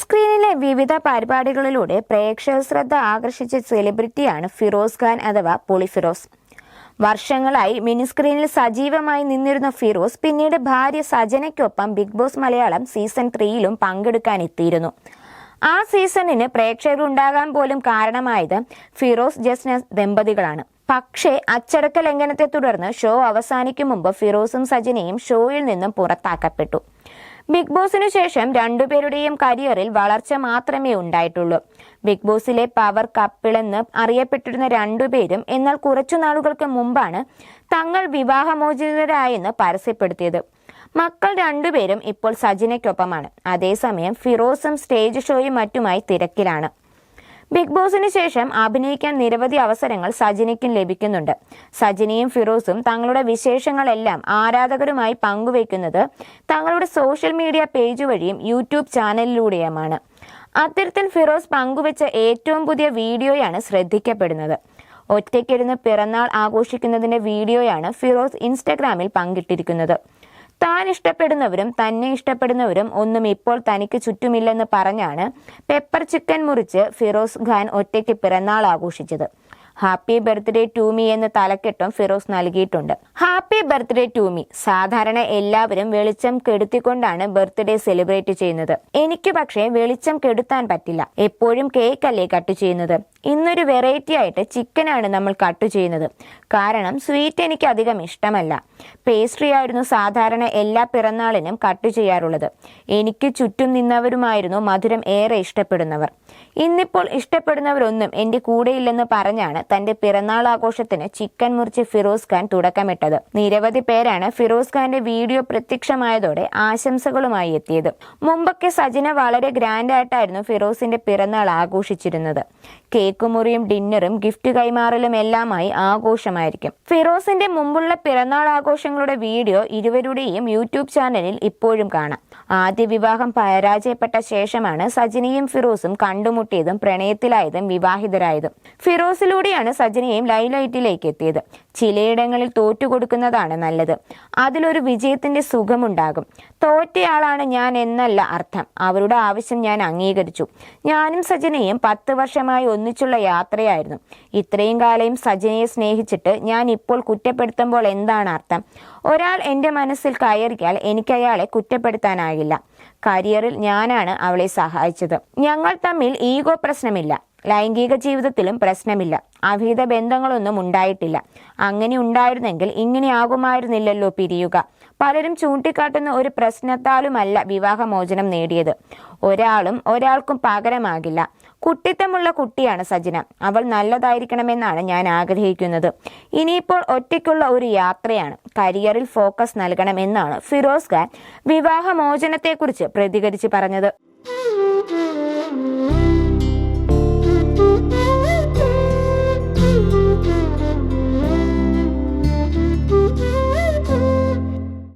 സ്ക്രീനിലെ വിവിധ പരിപാടികളിലൂടെ പ്രേക്ഷക ശ്രദ്ധ ആകർഷിച്ച സെലിബ്രിറ്റിയാണ് ഫിറോസ് ഖാൻ അഥവാ പൊളി ഫിറോസ് വർഷങ്ങളായി മിനി സ്ക്രീനിൽ സജീവമായി നിന്നിരുന്ന ഫിറോസ് പിന്നീട് ഭാര്യ സജനയ്ക്കൊപ്പം ബിഗ് ബോസ് മലയാളം സീസൺ ത്രീയിലും പങ്കെടുക്കാൻ എത്തിയിരുന്നു. ആ സീസണിന് പ്രേക്ഷകരുണ്ടാകാൻ പോലും കാരണമായത് ഫിറോസ് ജസ്ന ദമ്പതികളാണ്. പക്ഷേ അച്ചടക്ക ലംഘനത്തെ തുടർന്ന് ഷോ അവസാനിക്കും മുമ്പ് ഫിറോസും സജനയും ഷോയിൽ നിന്നും പുറത്താക്കപ്പെട്ടു. ബിഗ് ബോസിനു ശേഷം രണ്ടുപേരുടെയും കരിയറിൽ വളർച്ച മാത്രമേ ഉണ്ടായിട്ടുള്ളൂ. ബിഗ് ബോസിലെ പവർ കപ്പിളെന്ന് അറിയപ്പെട്ടിരുന്ന രണ്ടുപേരും എന്നാൽ കുറച്ചു നാളുകൾക്ക് മുമ്പാണ് തങ്ങൾ വിവാഹമോചിതരായെന്ന് പരസ്യപ്പെടുത്തിയത്. മക്കൾ രണ്ടുപേരും ഇപ്പോൾ സജിനയ്ക്കൊപ്പമാണ്. അതേസമയം ഫിറോസും സ്റ്റേജ് ഷോയും മറ്റുമായി തിരക്കിലാണ്. ബിഗ് ബോസിന് ശേഷം അഭിനയിക്കാൻ നിരവധി അവസരങ്ങൾ സജിനിക്കും ലഭിക്കുന്നുണ്ട്. സജിനിയും ഫിറോസും തങ്ങളുടെ വിശേഷങ്ങളെല്ലാം ആരാധകരുമായി പങ്കുവയ്ക്കുന്നത് തങ്ങളുടെ സോഷ്യൽ മീഡിയ പേജ് വഴിയും യൂട്യൂബ് ചാനലിലൂടെയുമാണ്. അത്തരത്തിൽ ഫിറോസ് പങ്കുവച്ച ഏറ്റവും പുതിയ വീഡിയോയാണ് ശ്രദ്ധിക്കപ്പെടുന്നത്. ഒറ്റയ്ക്കിരുന്ന് പിറന്നാൾ ആഘോഷിക്കുന്നതിന്റെ വീഡിയോയാണ് ഫിറോസ് ഇൻസ്റ്റഗ്രാമിൽ പങ്കിട്ടിരിക്കുന്നത്. താൻ ഇഷ്ടപ്പെടുന്നവരും തന്നെ ഇഷ്ടപ്പെടുന്നവരും ഒന്നും ഇപ്പോൾ തനിക്ക് ചുറ്റുമില്ലെന്ന് പറഞ്ഞാണ് പെപ്പർ ചിക്കൻ മുറിച്ച് ഫിറോസ് ഖാൻ ഒറ്റയ്ക്ക് പിറന്നാൾ ആഘോഷിച്ചത്. ഹാപ്പി ബർത്ത്ഡേ ടു മീ എന്ന് തലക്കെട്ടും ഫിറോസ് നൽകിയിട്ടുണ്ട്. Happy birthday to me. സാധാരണ എല്ലാവരും വെളിച്ചം കെടുത്തിക്കൊണ്ടാണ് ബർത്ത്ഡേ സെലിബ്രേറ്റ് ചെയ്യുന്നത്. എനിക്ക് പക്ഷേ വെളിച്ചം കെടുത്താൻ പറ്റില്ല. എപ്പോഴും കേക്ക് അല്ലേ കട്ട് ചെയ്യുന്നത്. ഇന്നൊരു വെറൈറ്റി ആയിട്ട് ചിക്കനാണ് നമ്മൾ കട്ട് ചെയ്യുന്നത്. കാരണം സ്വീറ്റ് എനിക്ക് അധികം ഇഷ്ടമല്ല. പേസ്ട്രി ആയിരുന്നു സാധാരണ എല്ലാ പിറന്നാളിനും കട്ട് ചെയ്യാറുള്ളത്. എനിക്ക് ചുറ്റും നിന്നവരുമായിരുന്നു മധുരം ഏറെ ഇഷ്ടപ്പെടുന്നവർ. ഇന്നിപ്പോൾ ഇഷ്ടപ്പെടുന്നവരൊന്നും എന്റെ കൂടെയില്ലെന്ന് പറഞ്ഞാണ് തന്റെ പിറന്നാൾ ആഘോഷത്തിന് ചിക്കൻ മുറിച്ച് ഫിറോസ് ഖാൻ തുടക്കമിട്ടത്. നിരവധി പേരാണ് ഫിറോസ് ഖാന്റെ വീഡിയോ പ്രത്യക്ഷമായതോടെ ആശംസകളുമായി എത്തിയത്. മുമ്പൊക്കെ സജിന വളരെ ഗ്രാൻഡ് ആയിട്ടായിരുന്നു ഫിറോസിന്റെ പിറന്നാൾ ആഘോഷിച്ചിരുന്നത്. കേക്ക് മുറിയും ഡിന്നറും ഗിഫ്റ്റ് കൈമാറലും എല്ലാമായി ആഘോഷമായിരിക്കും. ഫിറോസിന്റെ മുമ്പുള്ള പിറന്നാൾ ആഘോഷങ്ങളുടെ വീഡിയോ ഇരുവരുടെയും യൂട്യൂബ് ചാനലിൽ ഇപ്പോഴും കാണാം. ആദ്യ വിവാഹം പരാജയപ്പെട്ട ശേഷമാണ് സജിനിയും ഫിറോസും കണ്ടുമുട്ടിയതും പ്രണയത്തിലായതും വിവാഹിതരായതും. ഫിറോസിലൂടെയാണ് സജിനിയും ലൈലൈറ്റിലേക്ക് എത്തിയത്. ചിലയിടങ്ങളിൽ തോറ്റുകൊടുക്കുന്നതാണ് നല്ലത്. അതിലൊരു വിജയത്തിന്റെ സുഖമുണ്ടാകും. തോറ്റയാളാണ് ഞാൻ എന്നല്ല അർത്ഥം. അവരുടെ ആവശ്യം ഞാൻ അംഗീകരിച്ചു. ഞാനും സജനയും പത്ത് വർഷമായി ഒന്നിച്ചുള്ള യാത്രയായിരുന്നു. ഇത്രയും കാലം സജനയെ സ്നേഹിച്ചിട്ട് ഞാൻ ഇപ്പോൾ കുറ്റപ്പെടുത്തുമ്പോൾ എന്താണ് അർത്ഥം? ഒരാൾ എന്റെ മനസ്സിൽ കയറിയാൽ എനിക്ക് അയാളെ കുറ്റപ്പെടുത്താനാകില്ല. കരിയറിൽ ഞാനാണ് അവളെ സഹായിച്ചത്. ഞങ്ങൾ തമ്മിൽ ഈഗോ പ്രശ്നമില്ല. ലൈംഗിക ജീവിതത്തിലും പ്രശ്നമില്ല. അവിഹിത ബന്ധങ്ങളൊന്നും ഉണ്ടായിട്ടില്ല. അങ്ങനെ ഉണ്ടായിരുന്നെങ്കിൽ ഇങ്ങനെ ആകുമായിരുന്നില്ലല്ലോ പിരിയുക. പലരും ചൂണ്ടിക്കാട്ടുന്ന ഒരു പ്രശ്നത്താലുമല്ല വിവാഹമോചനം നേടിയത്. ഒരാളും ഒരാൾക്കും പകരമാകില്ല. കുട്ടിത്തമുള്ള കുട്ടിയാണ് സജന. അവൾ നല്ലതായിരിക്കണമെന്നാണ് ഞാൻ ആഗ്രഹിക്കുന്നത്. ഇനിയിപ്പോൾ ഒറ്റയ്ക്കുള്ള ഒരു യാത്രയാണ്. കരിയറിൽ ഫോക്കസ് നൽകണമെന്നാണ് ഫിറോസ് ഖാൻ വിവാഹമോചനത്തെക്കുറിച്ച് പ്രതികരിച്ച് പറഞ്ഞത്.